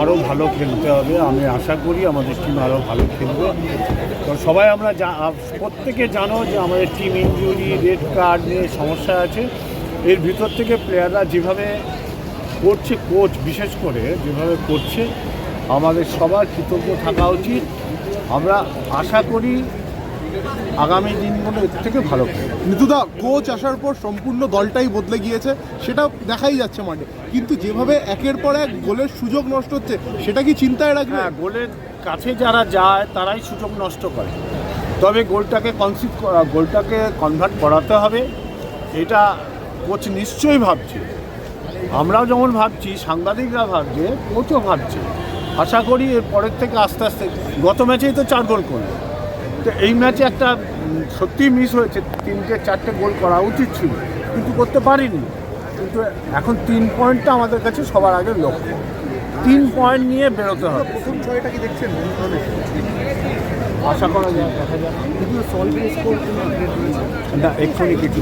আরও ভালো খেলতে হবে আমি আশা করি আমাদের টিম আরও ভালো খেলবে। কারণ সবাই আমরা প্রত্যেকে জানো যে আমাদের টিম ইঞ্জুরি রেড কার্ড নিয়ে সমস্যা আছে। এর ভিতর থেকে প্লেয়াররা যেভাবে করছে কোচ বিশেষ করে যেভাবে করছে আমাদের সবার কৃতজ্ঞ থাকা উচিত। আমরা আশা করি আগামী দিনগুলো এর থেকে ভালো। নিতুদা কোচ আসার পর সম্পূর্ণ দলটাই বদলে গিয়েছে, সেটা দেখাই যাচ্ছে মাঠে। কিন্তু যেভাবে একের পর এক গোলের সুযোগ নষ্ট হচ্ছে, সেটা কি চিন্তায় রাখবে? হ্যাঁ গোলের কাছে যারা যায়, তারাই সুযোগ নষ্ট করে। তবে গোলটাকে কনসিভ গোলটাকে কনভার্ট করাতে হবে, এটা কোচ নিশ্চয়ই ভাবছে। আমরাও যেমন ভাবছি, সাংবাদিকরা ভাবছে কোচও ভাবছে। আশা করি এর পরের থেকে আস্তে আস্তে, গত ম্যাচেই তো চার গোল করল। তো এই ম্যাচে একটা সত্যিই মিস হয়েছে। তিনটে চারটে গোল করা উচিত ছিল কিন্তু করতে পারিনি। কিন্তু এখন তিন পয়েন্টটা আমাদের কাছে সবার আগে লক্ষ্য। তিন পয়েন্ট নিয়ে বেরোতে হবে। প্রথম ছয়টা কি দেখছেন? আশা করা যায়। দেখা যাক কিন্তু সলভ না এক্ষুনি কিছু।